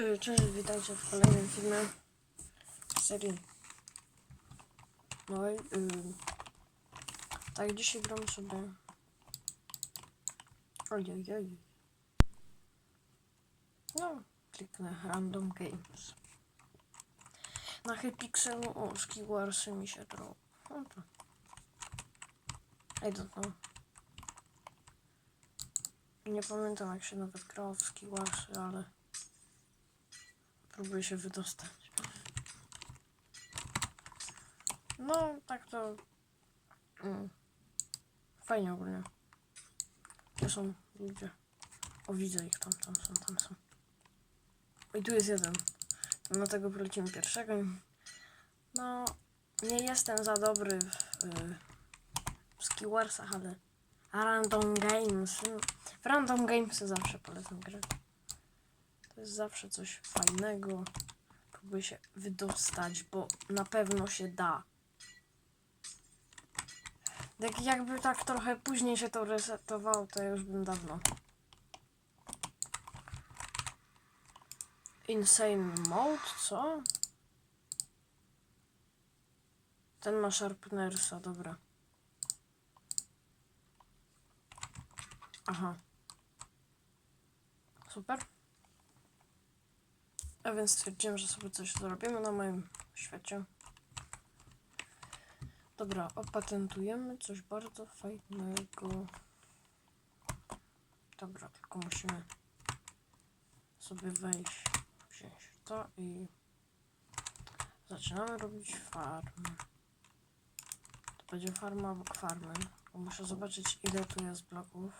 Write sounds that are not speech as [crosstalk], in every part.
Y, Cześć, witajcie w kolejnym filmie serii nowej. Y, tak, dzisiaj gram sobie. Ojej, No, kliknę Random Games. Na Hypixelu, o, Skiwarsy mi się to. No to. Know. Nie pamiętam jak się nawet grało w Skiwarsy, ale. Próbuję się wydostać. No, tak to. Mm, fajnie ogólnie. Gdzie są ludzie? O, widzę ich tam, tam są, tam są. I tu jest jeden. Do tego pierwszego. No, nie jestem za dobry w, y, w Skiwarsach, ale Random Games. W Random Gamesy zawsze polecam grać. To jest zawsze coś fajnego. Próbuję się wydostać, bo na pewno się da. Jak, jakby tak trochę później się to resetowało, to ja już bym dawno. Insane mode, co? Ten ma sharpnersa, dobra. Aha. Super. A więc stwierdziłem, że sobie coś zrobimy na moim świecie. Dobra, opatentujemy coś bardzo fajnego. Dobra, tylko musimy sobie wejść, wziąć to i zaczynamy robić farmę. To będzie farma obok farmy, muszę zobaczyć ile tu jest bloków.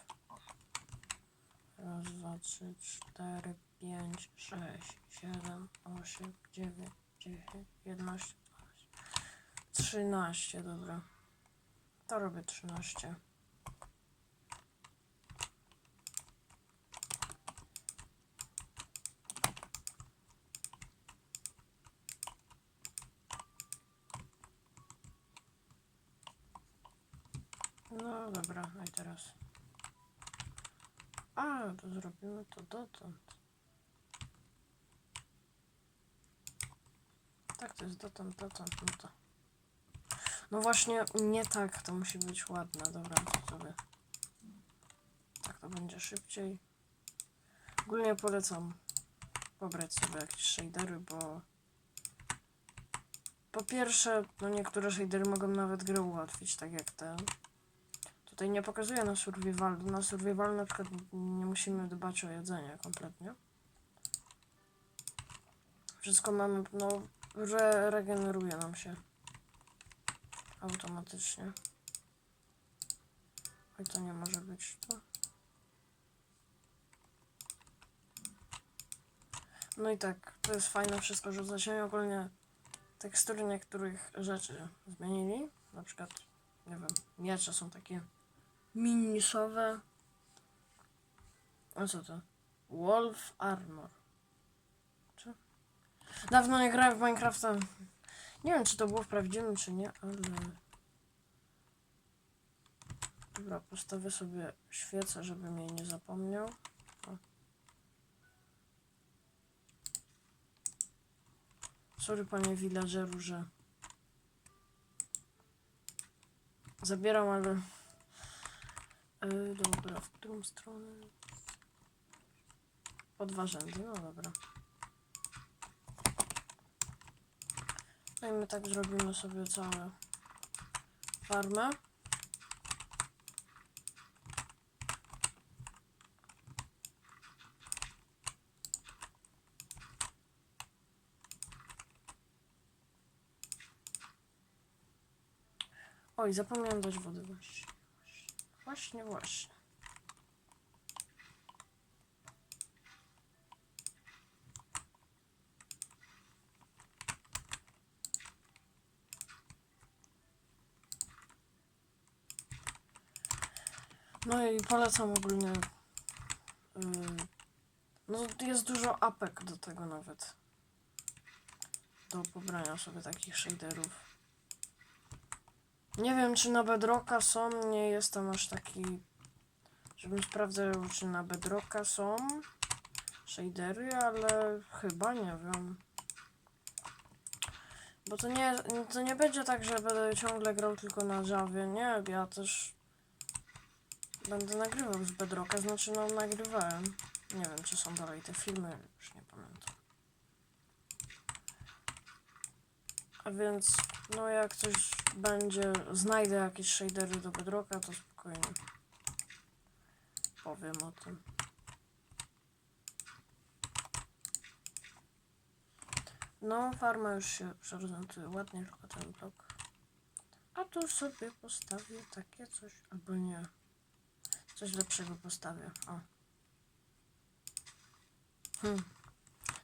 Raz, dwa, trzy, cztery, pięć, sześć, siedem, osiem, dziewięć, dziesięć, jedenaście, dwanaście, trzynaście, dobra. To robię trzynaście. No dobra, no i teraz. A, to zrobimy to dotąd. Tak, to jest dotąd, dotąd, no to. No właśnie, nie tak, to musi być ładne, dobra, sobie. Tak, to będzie szybciej. Ogólnie polecam pobrać sobie jakieś shadery, bo po pierwsze, no niektóre shadery mogą nawet grę ułatwić, tak jak ten. Tutaj nie pokazuje na survival. Na survival na przykład nie musimy dbać o jedzenie kompletnie. Wszystko mamy, no, re regeneruje nam się automatycznie. Oj, to nie może być to. No i tak, to jest fajne wszystko, że zaczęli ogólnie tekstury niektórych rzeczy zmienili. Na przykład, nie wiem, miecze są takie minisowe. A co to? Wolf Armor. Dawno nie grałem w Minecrafta. Nie wiem, czy to było w prawdziwym, czy nie, ale... Dobra, postawię sobie świecę, żebym jej nie zapomniał. O. Sorry, panie villageru, że... Zabieram, ale... Yy, dobra, w którą stronę? O dwa rzędy, no dobra. I my tak zrobimy sobie całe farmę. Oj, zapomniałem dać wody właśnie. Właśnie, właśnie. No i polecam ogólnie. Yy, no jest dużo apek do tego nawet. Do pobrania sobie takich shaderów. Nie wiem, czy na Bedrocka są. Nie jestem aż taki, żebym sprawdzał, czy na Bedrocka są. shadery, ale chyba nie wiem. Bo to nie, to nie będzie tak, że będę ciągle grał tylko na Javie, nie, ja też będę nagrywał z Bedrocka, znaczy no nagrywałem. Nie wiem, czy są dalej te filmy, już nie pamiętam. A więc, no jak coś będzie, znajdę jakieś shadery do Bedrocka, to spokojnie powiem o tym. No, farma już się prezentuje ładnie, tylko ten blok. A tu sobie postawię takie coś, albo nie. Coś lepszego postawię. O. Hmm.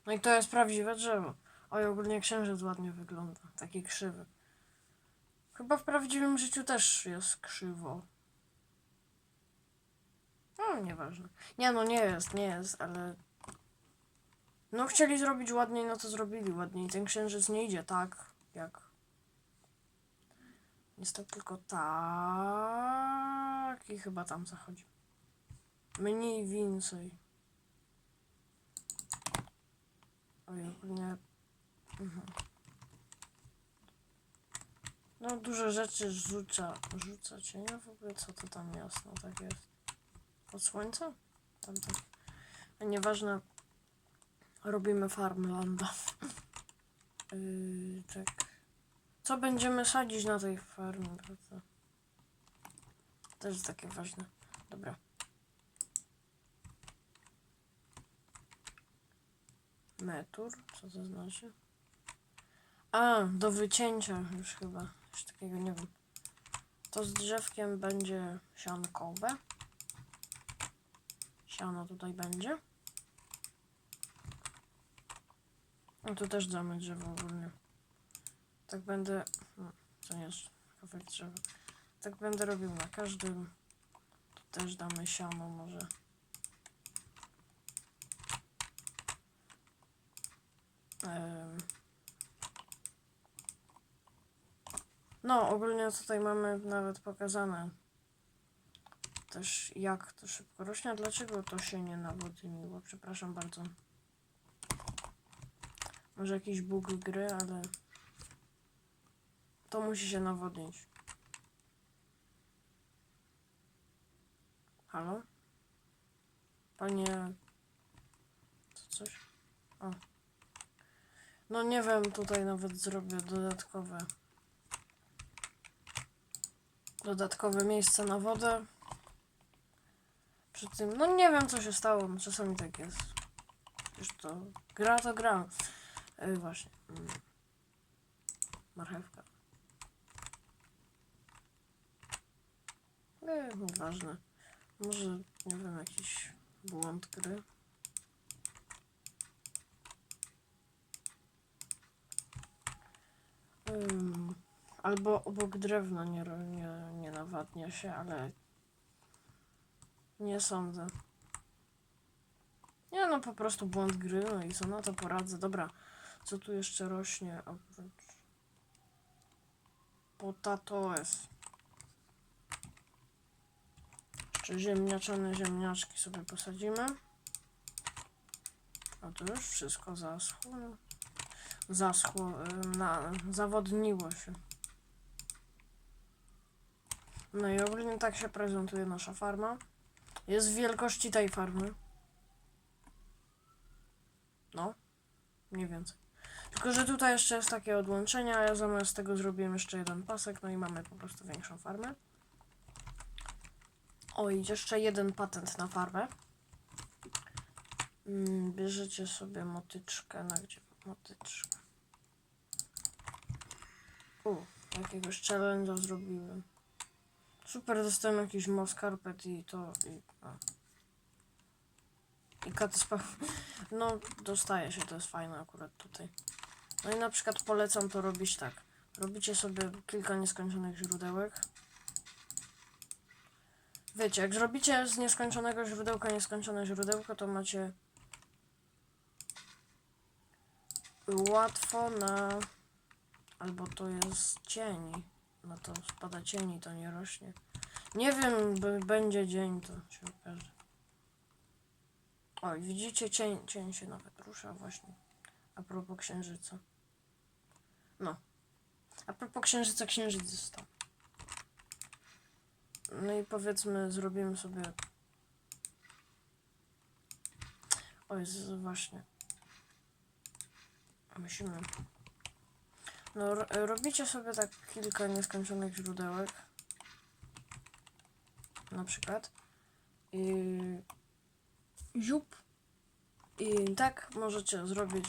No i to jest prawdziwe drzewo. Oj, ogólnie księżyc ładnie wygląda. Taki krzywy. Chyba w prawdziwym życiu też jest krzywo. No, nieważne. Nie, no nie jest, nie jest, ale... No chcieli zrobić ładniej, no to zrobili ładniej. Ten księżyc nie idzie tak, jak... Niestety tylko tak i chyba tam zachodzi. Mniej więcej. Oj, ogólnie... Mhm. No dużo rzeczy rzuca, rzuca cienia w ogóle, co to tam jasno tak jest. Od słońca? Tam tak. A nieważne. Robimy farmlanda. [laughs] Yy, tak. Co będziemy sadzić na tej farmie, prawda? Też jest takie ważne. Dobra. Metur? Co to znaczy? A, do wycięcia już chyba. Już takiego nie wiem. To z drzewkiem będzie siankowe. Siano tutaj będzie. No tu też damy drzewo ogólnie. Tak będę... No, to nie jest kawałek drzewa. Tak będę robił na każdym. Tu też damy siano może. No, ogólnie tutaj mamy nawet pokazane też jak to szybko rośnie. A dlaczego to się nie nawodniło? Przepraszam bardzo. Może jakiś bóg gry, ale to musi się nawodnić. Halo? Panie... Co coś? O. No nie wiem, tutaj nawet zrobię dodatkowe dodatkowe miejsce na wodę. Przy tym, no nie wiem co się stało, no czasami tak jest. Już to gra to gra. E, właśnie. Mm. Marchewka. Nie, nieważne. Może, nie wiem, jakiś błąd gry. Ym, albo obok drewna nie, nie, nie nawadnia się, ale nie sądzę. Nie no, po prostu błąd gry, no i co na to poradzę. Dobra, co tu jeszcze rośnie oprócz... Potatoes. Jeszcze ziemniaczane ziemniaczki sobie posadzimy. A to już wszystko zaschło. Zaschło, na, zawodniło się. No i ogólnie tak się prezentuje nasza farma. Jest w wielkości tej farmy. No, mniej więcej. Tylko, że tutaj jeszcze jest takie odłączenie, a ja zamiast tego zrobiłem jeszcze jeden pasek, no i mamy po prostu większą farmę. O, i jeszcze jeden patent na farmę. Mm, bierzecie sobie motyczkę, na gdzie motyczka? U, jakiegoś challenge'a zrobiłem. Super, dostałem jakiś mouse carpet i to i... I kat spa... [laughs] No, dostaje się, to jest fajne akurat tutaj. No i na przykład polecam to robić tak. Robicie sobie kilka nieskończonych źródełek. Wiecie, jak zrobicie z nieskończonego źródełka nieskończone źródełko, to macie łatwo na... Albo to jest cień. No to spada cień i to nie rośnie. Nie wiem, będzie dzień, to się okaże. Oj, widzicie, cień, cień się nawet rusza właśnie. A propos księżyca. No. A propos księżyca, księżyc został. No i powiedzmy, zrobimy sobie... Oj, właśnie. Musimy... No, ro- robicie sobie tak kilka nieskończonych źródełek. Na przykład. I... Jup. I tak możecie zrobić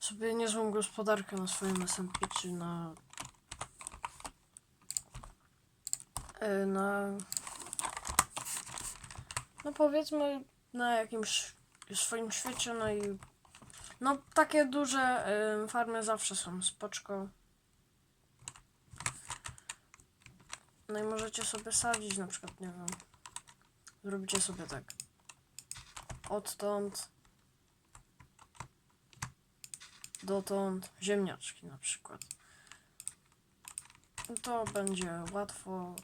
sobie niezłą gospodarkę na swoim SMP, czy na... Na... No powiedzmy na jakimś swoim świecie, no i no takie duże y, farmy zawsze są spoczko. No i możecie sobie sadzić na przykład, nie wiem. Zrobicie sobie tak. Odtąd. Dotąd ziemniaczki na przykład. No To będzie łatwo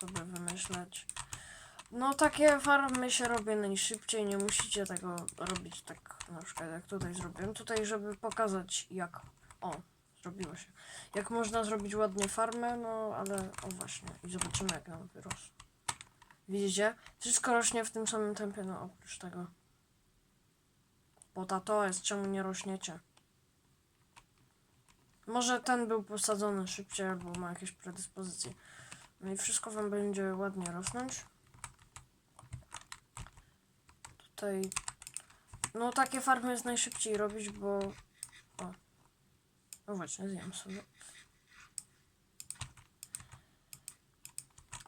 sobie wymyśleć. No takie farmy się robi najszybciej, nie musicie tego robić tak na przykład jak tutaj zrobiłem. Tutaj, żeby pokazać jak... O, zrobiło się. Jak można zrobić ładnie farmę, no ale o właśnie. I zobaczymy jak nam wyrosło. Widzicie? Wszystko rośnie w tym samym tempie, no oprócz tego. Bo to jest, czemu nie rośniecie? Może ten był posadzony szybciej, albo ma jakieś predyspozycje. No i wszystko wam będzie ładnie rosnąć. Tutaj. No takie farmy jest najszybciej robić, bo. O. No właśnie, zjem sobie.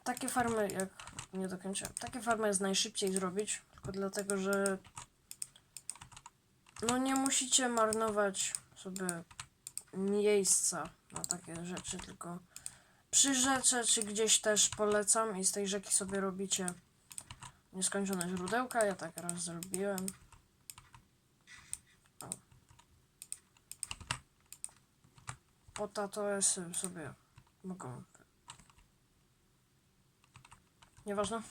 Takie farmy, jak nie dokończyłem, takie farmy jest najszybciej zrobić, tylko dlatego, że no nie musicie marnować sobie miejsca na takie rzeczy, tylko przy rzece czy gdzieś też polecam i z tej rzeki sobie robicie nieskończone źródełka. Ja tak raz zrobiłem. O. Potatosy sobie mogą. Nieważne.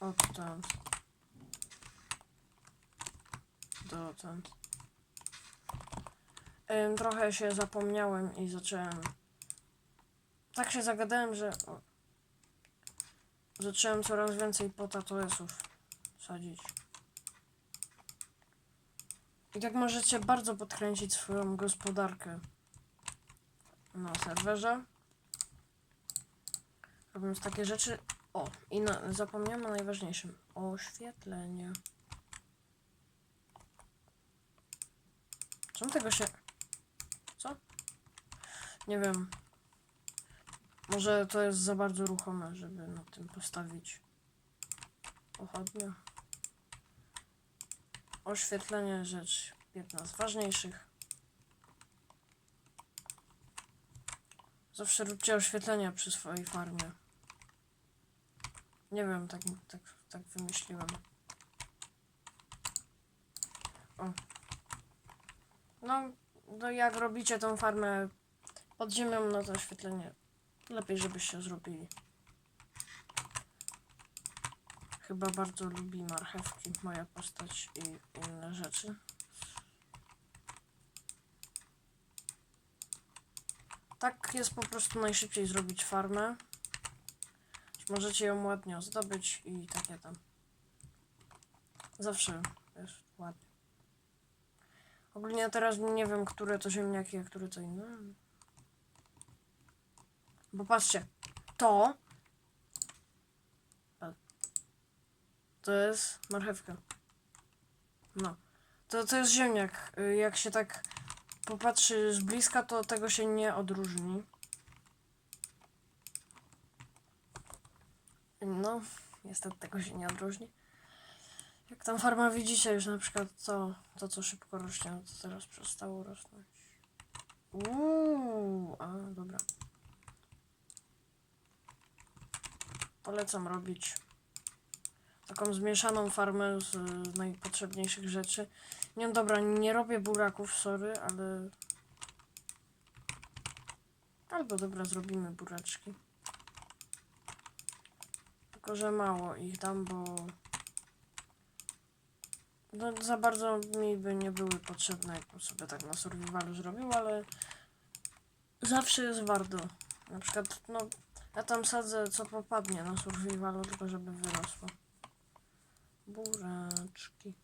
Odtąd. Dotąd. Trochę się zapomniałem i zacząłem. Tak się zagadałem, że. Zacząłem coraz więcej potatosów sadzić. I tak możecie bardzo podkręcić swoją gospodarkę na serwerze. Robiąc takie rzeczy. O, i na, zapomniałem o najważniejszym. Oświetlenie. Czemu tego się... Nie wiem. Może to jest za bardzo ruchome, żeby na tym postawić pochodnie. Oświetlenie rzecz jedna z ważniejszych. Zawsze róbcie oświetlenia przy swojej farmie. Nie wiem, tak, tak, tak wymyśliłem. O. No, no jak robicie tą farmę pod ziemią, no to oświetlenie lepiej, żebyście zrobili. Chyba bardzo lubi marchewki, moja postać i inne rzeczy. Tak jest po prostu najszybciej zrobić farmę. Możecie ją ładnie ozdobyć i takie tam. Zawsze jest ładnie. Ogólnie teraz nie wiem, które to ziemniaki, a które to inne. Bo patrzcie, to to jest marchewka. No. To, to jest ziemniak. Y, Jak się tak popatrzy z bliska, to tego się nie odróżni. No, niestety tego się nie odróżni. Jak tam farma widzicie już na przykład to, to co szybko rośnie, to teraz przestało rosnąć. Uuu, a dobra. Polecam robić taką zmieszaną farmę z y, najpotrzebniejszych rzeczy. Nie, dobra, nie robię buraków, sorry, ale... Albo dobra, zrobimy buraczki. Tylko, że mało ich dam, bo... No, za bardzo mi by nie były potrzebne, jakbym sobie tak na survivalu zrobił, ale... Zawsze jest warto. Na przykład, no... Ja tam sadzę co popadnie na survivalu, tylko żeby wyrosło. Buraczki.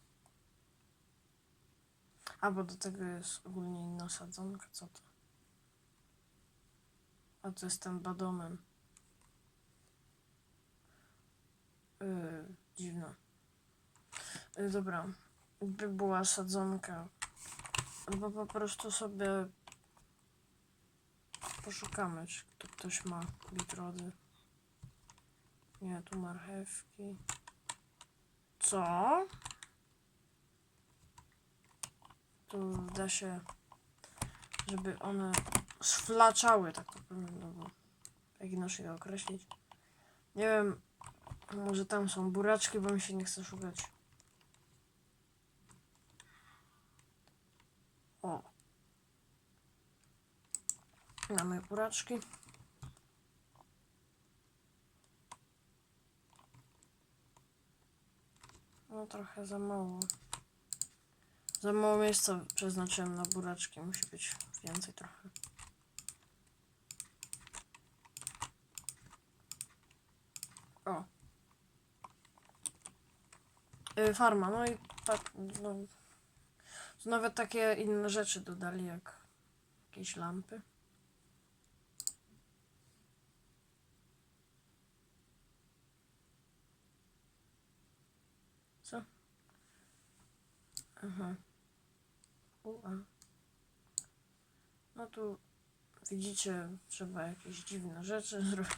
A, bo do tego jest ogólnie inna sadzonka, co to? A to jest ten badomen. Yy, dziwne. Yy, dobra. By była sadzonka. Albo po prostu sobie poszukamy, czy tu ktoś ma bitrody. Nie, tu marchewki. Co? Tu da się, żeby one sflaczały, tak powiem, no bo jak inaczej to określić. Nie wiem, może tam są buraczki, bo mi się nie chce szukać. O. Mamy buraczki. No trochę za mało. Za mało miejsca przeznaczyłem na buraczki. Musi być więcej trochę. O. Y, farma, no i tak, no. Nawet takie inne rzeczy dodali, jak jakieś lampy. Co? Aha. Ua. No tu widzicie, trzeba jakieś dziwne rzeczy [laughs] zrobić.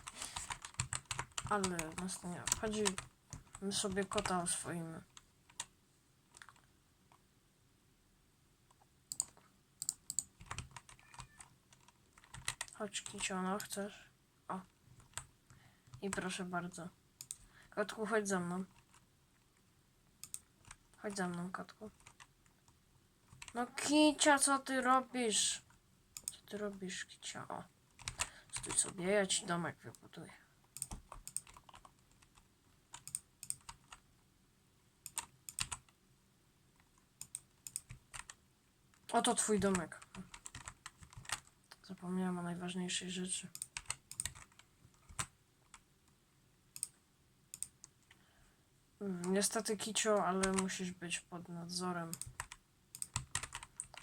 Ale nas nie. My sobie kota oswoimy. Chodź kiciono, chcesz? O. I proszę bardzo. Kotku, chodź za mną. Chodź za mną, kotku. No kicia, co ty robisz? Co ty robisz, kicia? O. Stój sobie, ja ci domek wybuduję. Oto twój domek. Zapomniałam o najważniejszej rzeczy. Niestety, Kicio, ale musisz być pod nadzorem.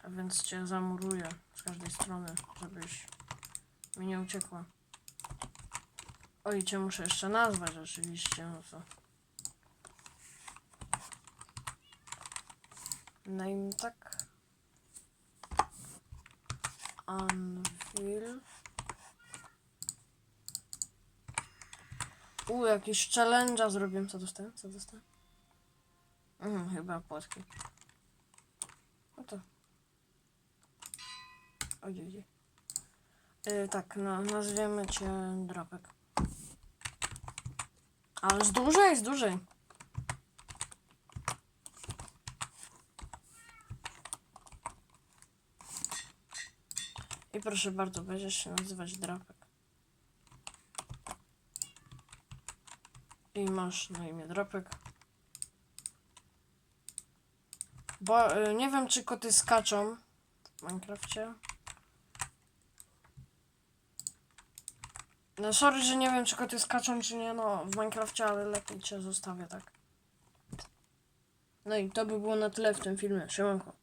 A więc cię zamuruję z każdej strony, żebyś mi nie uciekła. Oj, cię muszę jeszcze nazwać oczywiście, no to... Name tak. Anvil. U, jakiś challenge'a zrobiłem. Co dostałem? Co dostałem? Mhm, chyba płatki. No to. Ojej. Yy, tak, no, nazwiemy cię Dropek. Ale z dłużej, z dłużej. I proszę bardzo, będziesz się nazywać Drapek. I masz na imię Drapek. Bo y, nie wiem, czy koty skaczą w Minecrafcie. No sorry, że nie wiem, czy koty skaczą, czy nie, no w Minecrafcie, ale lepiej cię zostawię, tak. No i to by było na tyle w tym filmie. Siemanko.